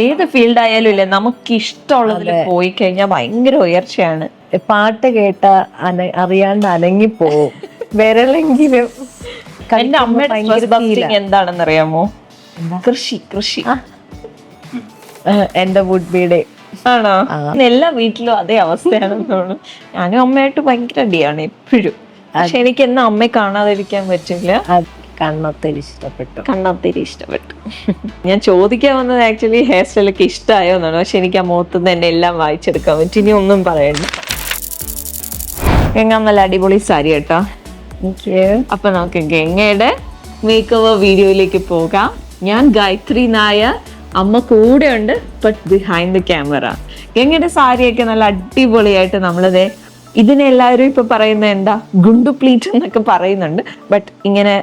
ഏത് ഫീൽഡ് ആയാലും ഇല്ലേ നമുക്ക് ഇഷ്ടമുള്ളതിൽ പോയി കഴിഞ്ഞാൽ ഭയങ്കര ഉയർച്ചയാണ്. പാട്ട് കേട്ട അന അറിയാണ്ട് അനങ്ങി പോവും വിരലെങ്കിലും എന്റെ അമ്മയുടെ എന്താണെന്ന് അറിയാമോ കൃഷി കൃഷി. എന്റെ വുഡ് ബീടെ ആണോ? എല്ലാ വീട്ടിലും അതേ അവസ്ഥയാണെന്ന് തോന്നുന്നു ഞാനും അമ്മയായിട്ട് ഭയങ്കര അടിയാണ് എപ്പോഴും. പക്ഷെ എനിക്ക് എന്നാ അമ്മയെ കാണാതിരിക്കാൻ പറ്റില്ല. കണ്ണത്തിൽ ഇഷ്ടപ്പെട്ടു കണ്ണത്തിരി ഇഷ്ടപ്പെട്ടു ഞാൻ ചോദിക്കാൻ വന്നത് ആക്ച്വലി ഹെയർ സ്റ്റൈലൊക്കെ ഇഷ്ടമായോ എന്നാണ്. പക്ഷെ എനിക്ക് ആ മുഖത്തുനിന്ന് തന്നെ എല്ലാം വായിച്ചെടുക്കാൻ പറ്റും. ഇനി ഒന്നും പറയണ്ട. ഗംഗ നല്ല അടിപൊളി സാരി കേട്ടോ. അപ്പൊ നമുക്ക് ഗംഗയുടെ മേക്ക് ഓവർ വീഡിയോയിലേക്ക് പോകാം. ഞാൻ ഗായത്രി നായർ അമ്മ കൂടെ ഉണ്ട് ബട്ട് ബിഹൈൻഡ് ദ ക്യാമറ ഗംഗയുടെ സാരിയൊക്കെ നല്ല അടിപൊളിയായിട്ട് നമ്മളിത് ഇതിനെ എല്ലാവരും ഇപ്പൊ പറയുന്നത് എന്താ ഗുണ്ടു പ്ലീറ്റ് എന്നൊക്കെ പറയുന്നുണ്ട്. ബട്ട് ഇങ്ങനെ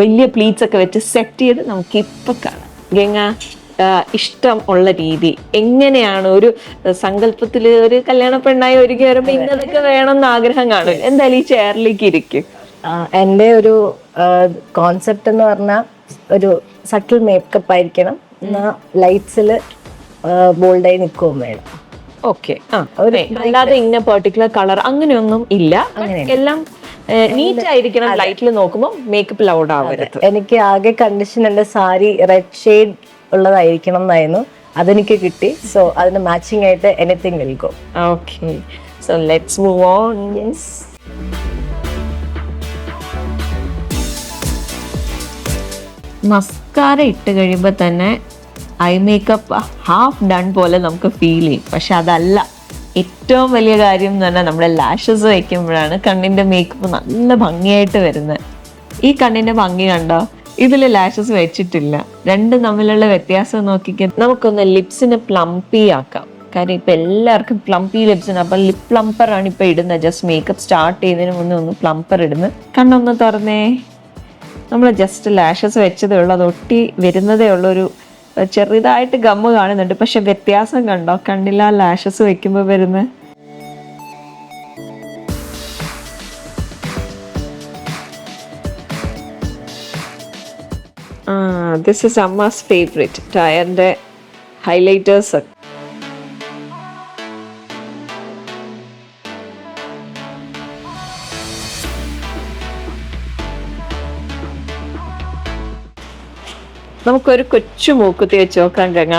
വലിയ പ്ലീറ്റ്സ് ഒക്കെ വെച്ച് സെറ്റ് ചെയ്ത് നമുക്ക് ഇപ്പൊ കാണാം. ഗംഗ ഇഷ്ടം ഉള്ള രീതി. എങ്ങനെയാണ് ഒരു സങ്കല്പത്തിൽ ഒരു കല്യാണ പെണ്ണായി ഒരുക്കി വരുമ്പോ ഇന്നതൊക്കെ വേണം എന്ന് ആഗ്രഹം കാണും. എന്തായാലും ഈ ചെയറിലേക്ക് ഇരിക്കും. എന്റെ ഒരു കോൺസെപ്റ്റ് എന്ന് പറഞ്ഞാൽ ഒരു സട്ടിൽ മേക്കപ്പ് ആയിരിക്കണം. എന്നാ ലൈറ്റ്സിൽ ബോൾഡായി നിൽക്കുകയും വേണം. ഓക്കെ ആ അല്ലാതെ ഇന്ന പെർട്ടിക്കുലർ കളർ അങ്ങനെയൊന്നും ഇല്ല. എല്ലാം നീറ്റ് ആയിരിക്കണം ലൈറ്റിൽ നോക്കുമ്പോൾ മേക്കപ്പ് ലൗഡ് ആവരുത്. എനിക്ക് ആകെ കണ്ടീഷൻ എന്റെ സാരി റെഡ് ഷെയ്ഡ് ഉള്ളതായിരിക്കണം എന്നായിരുന്നു. അതെനിക്ക് കിട്ടി. സോ അതിന് മാച്ചിങ് ആയിട്ട് എനിത്തിങ് വിൽക്കും okay so let's move on yes mascara ഇട്ട് കഴിയുമ്പോൾ തന്നെ ഐ മേക്കപ്പ് ഹാഫ് ഡൺ പോലെ നമുക്ക് ഫീൽ ചെയ്യും. പക്ഷെ അതല്ല. ഏറ്റവും വലിയ കാര്യം എന്ന് പറഞ്ഞാൽ നമ്മുടെ ലാഷസ് വയ്ക്കുമ്പോഴാണ് കണ്ണിന്റെ മേക്കപ്പ് നല്ല ഭംഗിയായിട്ട് വരുന്നത്. ഈ കണ്ണിന്റെ ഭംഗി കണ്ടോ? ഇതിൽ ലാഷസ് വെച്ചിട്ടില്ല. രണ്ടും തമ്മിലുള്ള വ്യത്യാസം നോക്കിക്ക. നമുക്കൊന്ന് ലിപ്സിന് പ്ലംപി ആക്കാം. കാര്യം ഇപ്പം എല്ലാവർക്കും പ്ലംപി ലിപ്സിന് അപ്പം ലിപ് പ്ലംപറാണ് ആണ് ഇപ്പൊ ഇടുന്നത്. ജസ്റ്റ് മേക്കപ്പ് സ്റ്റാർട്ട് ചെയ്യുന്നതിന് മുന്നേ ഒന്ന് പ്ലംപർ ഇടുന്നത്. കണ്ണൊന്ന് തുറന്നേ. നമ്മൾ ജസ്റ്റ് ലാഷസ് വെച്ചതേ ഉള്ളൂ. അത് ഒട്ടി വരുന്നതേ ഉള്ളൂ. ഒരു ചെറുതായിട്ട് ഗമ്മ് കാണുന്നുണ്ട്. പക്ഷെ വ്യത്യാസം കണ്ടോ? കണ്ടില്ല ലാഷസ് വെക്കുമ്പോൾ വരുന്ന ദിസ് ഇസ് അമ്മാസ് ഫേവറേറ്റ് ടയറിന്റെ ഹൈലൈറ്റേഴ്സ് നമുക്കൊരു കൊച്ചു മൂക്കുത്തി വെച്ച് നോക്കാം ഗംഗ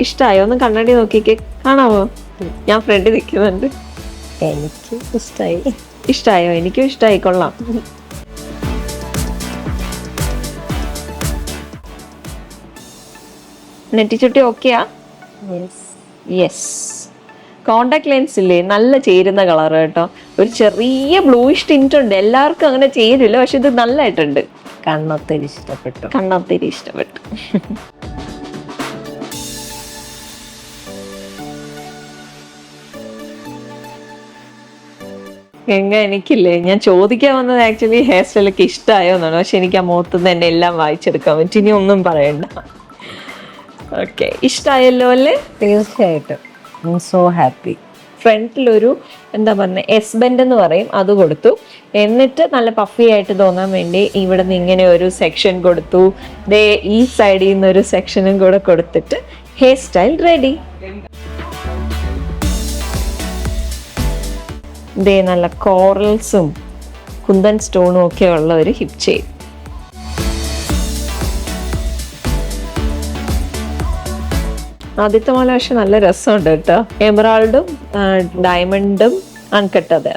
ഇഷ്ടായോ? ഒന്ന് കണ്ണാടി നോക്കിക്കേ. കാണാവോ? ഞാൻ ഫ്രണ്ട് നിൽക്കുന്നുണ്ട്. എനിക്ക് ഇഷ്ടായി. ഇഷ്ടായോ? എനിക്കും ഇഷ്ടായി. കൊള്ളാം. നെറ്റിച്ചുട്ടി ഓക്കെയാ? യെസ് യെസ് കോണ്ടാക്ട് ലെൻസ് ഇല്ലേ? നല്ല ചേരുന്ന കളർ കേട്ടോ. ഒരു ചെറിയ ബ്ലൂയിഷ് ടിന്റ് ഉണ്ട്. എല്ലാവർക്കും അങ്ങനെ ചേരില്ല. പക്ഷെ ഇത് നല്ലതായിട്ടുണ്ട് കണ്ണൊത്തിരി ഇഷ്ടപ്പെട്ടു. കണ്ണൊത്തിരി ഇഷ്ടപ്പെട്ടു. ഗംഗ എനിക്കില്ലേ? ഞാൻ ചോദിക്കാൻ വന്നത് ആക്ച്വലി ഹെയർ സ്റ്റൈലൊക്കെ ഇഷ്ടമായോ എന്നാണ്. പക്ഷെ എനിക്ക് ആ മുഖത്തുനിന്ന് തന്നെ എല്ലാം വായിച്ചെടുക്കാൻ പറ്റും. ഇനി ഒന്നും പറയണ്ട. ഓക്കെ ഇഷ്ടമായല്ലോ അല്ലേ? തീർച്ചയായിട്ടും. സോ ഹാപ്പി ഫ്രണ്ടിലൊരു എന്താ പറയുക എസ് ബെൻഡ് എന്ന് പറയും അത് കൊടുത്തു. എന്നിട്ട് നല്ല പഫി ആയിട്ട് തോന്നാൻ വേണ്ടി ഇവിടെ നിന്ന് ഇങ്ങനെ ഒരു സെക്ഷൻ കൊടുത്തു. ദേ ഈ സൈഡിൽ നിന്ന് ഒരു സെക്ഷനും കൂടെ കൊടുത്തിട്ട് ഹെയർ സ്റ്റൈൽ റെഡി ദേ നല്ല കോറൽസും കുന്തൻ സ്റ്റോണും ഒക്കെ ഉള്ള ഒരു ഹിപ് ചെയിൻ ആദ്യത്തെ മാല പക്ഷെ നല്ല രസമുണ്ട് കേട്ടോ. എമറാൾഡും ഡയമണ്ടും അൺകട്ട് അതെ.